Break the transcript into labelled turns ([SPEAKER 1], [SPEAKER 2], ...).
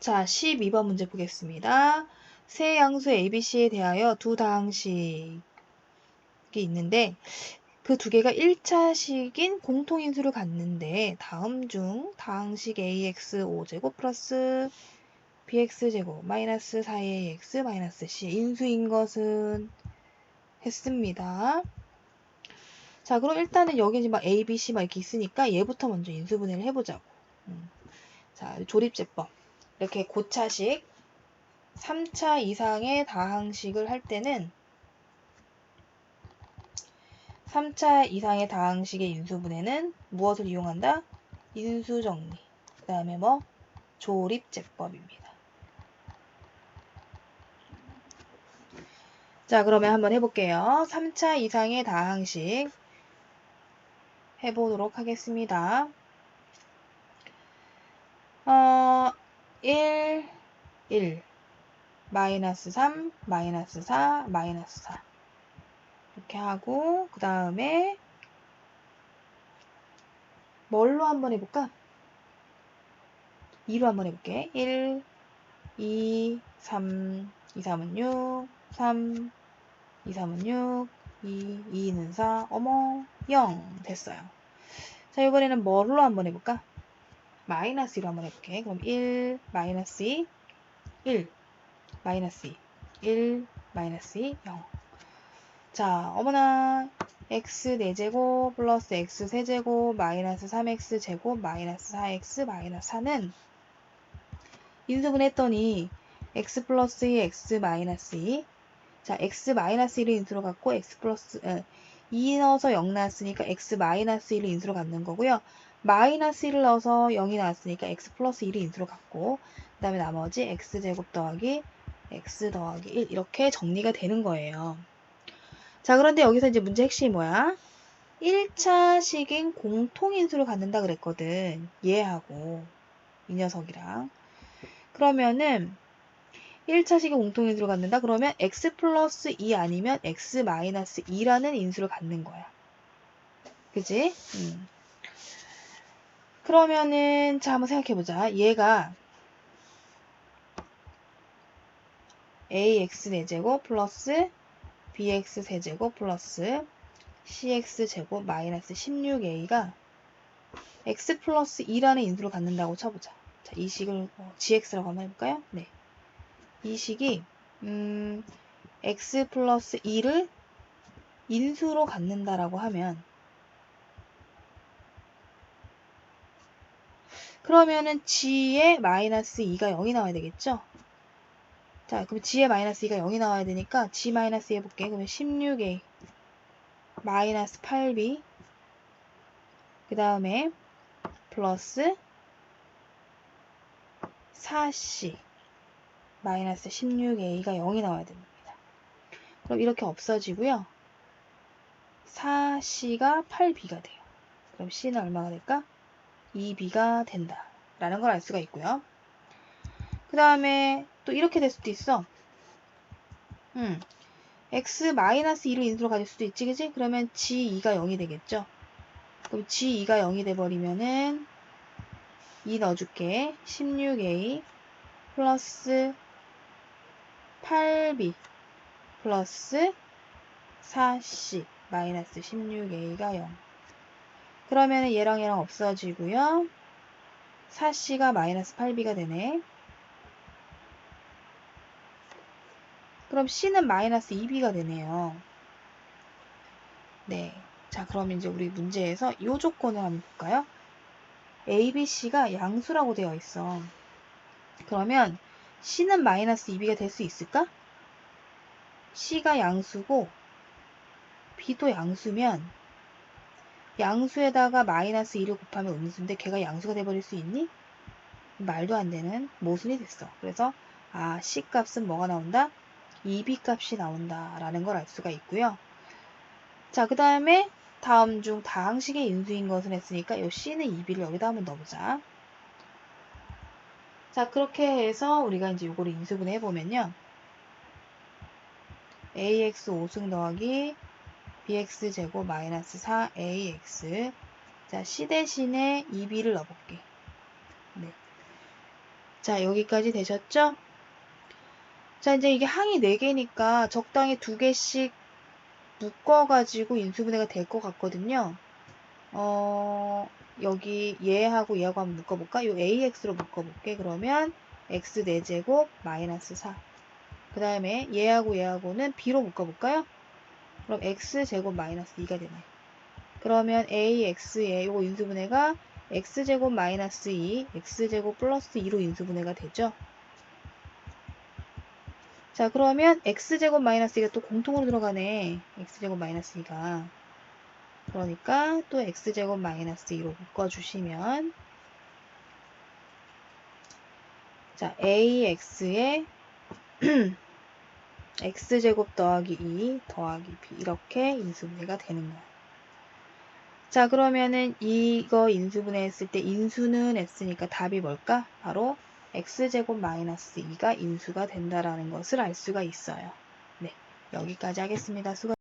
[SPEAKER 1] 자, 12번 문제 보겠습니다. 세 양수 ABC에 대하여 두 다항식이 있는데 그 두 개가 1차식인 공통인수를 갖는데 다음 중 다항식 AX 5제곱 플러스 BX제곱 마이너스 4AX 마이너스 C 인수인 것은 했습니다. 자, 그럼 일단은 여기 이제 막 A, B, C 막 이렇게 있으니까 얘부터 먼저 인수분해를 해보자고. 음. 자, 조립제법. 이렇게 고차식 3차 이상의 다항식을 할 때는 3차 이상의 다항식의 인수분해는 무엇을 이용한다? 인수정리. 그 다음에 뭐? 조립제법입니다. 자, 그러면 한번 해볼게요. 3차 이상의 다항식 해보도록 하겠습니다. 어, 1, 1, 마이너스 3, 마이너스 4, 마이너스 4 이렇게 하고 그 다음에 뭘로 한번 해볼까? 2로 한번 해볼게. 1, 2, 3, 2, 3은 6, 3, 2, 3은 6, 2, 2는 4, 어머, 0 됐어요. 자, 이번에는 뭘로 한번 해볼까? 마이너스 2로 한번 해볼게. 그럼 1, 마이너스 2, 1, 마이너스 2, 1, 마이너스 2, 0. 자, 어머나, x 4제곱 플러스 x 세제곱 마이너스 3x 제곱 마이너스 4x 마이너스 4는 인수분 했더니 x 플러스 2, x 마이너스 2. 자, x 마이너스 1을 인수로 갖고 x 플러스, 에, 2 넣어서 0 나왔으니까 x 마이너스 1을 인수로 갖는 거고요. 마이너스 1을 넣어서 0이 나왔으니까 x 플러스 1이 인수로 갖고 그 다음에 나머지 x제곱 더하기 x 더하기 1 이렇게 정리가 되는 거예요. 자 그런데 여기서 이제 문제 핵심이 뭐야? 1차 식인 공통인수를 갖는다 그랬거든. 얘하고 이 녀석이랑. 그러면은 1차식의 공통인수를 갖는다? 그러면 x 플러스 2 아니면 x 마이너스 2라는 인수를 갖는 거야. 그지? 음. 그러면은 자 한번 생각해보자. 얘가 ax 4제곱 플러스 bx 세제곱 플러스 cx 제곱 마이너스 16a가 x 플러스 2라는 인수를 갖는다고 쳐보자. 자, 이 식을 뭐 gx라고 한번 해볼까요? 네. 이 식이 음, x 플러스 2를 인수로 갖는다라고 하면 그러면은 g의 마이너스 2가 0이 나와야 되겠죠? 자, 그럼 g의 마이너스 2가 0이 나와야 되니까 g 마이너스 2 해볼게. 그러면 16a 마이너스 8b 그 다음에 플러스 4c 마이너스 16a가 0이 나와야 됩니다. 그럼 이렇게 없어지고요. 4c가 8b가 돼요. 그럼 c는 얼마가 될까? 2b가 된다. 라는 걸 알 수가 있고요. 그 다음에 또 이렇게 될 수도 있어. 음, x-2를 인수로 가질 수도 있지, 그지? 그러면 g2가 0이 되겠죠? 그럼 g2가 0이 돼버리면은 2 넣어줄게. 16a 플러스 8b 플러스 4c 마이너스 16a가 0. 그러면 얘랑 얘랑 없어지고요. 4c가 마이너스 8b가 되네. 그럼 c는 마이너스 2b가 되네요. 네. 자, 그럼 이제 우리 문제에서 이 조건을 한번 볼까요? a, b, c가 양수라고 되어 있어. 그러면 c는 마이너스 2b가 될 수 있을까? c가 양수고 b도 양수면 양수에다가 마이너스 2를 곱하면 음수인데 걔가 양수가 돼버릴 수 있니? 말도 안 되는 모순이 됐어. 그래서 아 c 값은 뭐가 나온다? 2b 값이 나온다 라는 걸 알 수가 있고요. 자 그 다음에 다음 중 다항식의 인수인 것은 했으니까 이 c는 2b를 여기다 한번 넣어보자. 자 그렇게 해서 우리가 이제 이거를 인수분해 해보면요. ax 5승 더하기 bx 제곱 마이너스 4ax 자 c 대신에 2b를 넣어볼게. 네. 자, 여기까지 되셨죠? 자, 이제 이게 항이 4개니까 적당히 2개씩 묶어가지고 인수분해가 될 것 같거든요. 어, 여기 얘하고 얘하고 한번 묶어볼까? 요 AX로 묶어볼게. 그러면 X 4제곱 마이너스 4. 그 다음에 얘하고 얘하고는 B로 묶어볼까요? 그럼 X제곱 마이너스 2가 되네. 그러면 AX의 요거 인수분해가 X제곱 마이너스 2, X제곱 플러스 2로 인수분해가 되죠. 자, 그러면 x제곱 마이너스 2가 또 공통으로 들어가네. x제곱 마이너스 2가. 그러니까 또 x제곱 마이너스 2로 묶어주시면 자, ax의 x제곱 더하기 2 더하기 b 이렇게 인수분해가 되는 거야. 자, 그러면은 이거 인수분해 했을 때 인수는 x니까 답이 뭘까? 바로 x제곱 마이너스 2가 인수가 된다라는 것을 알 수가 있어요. 네, 여기까지 하겠습니다. 수고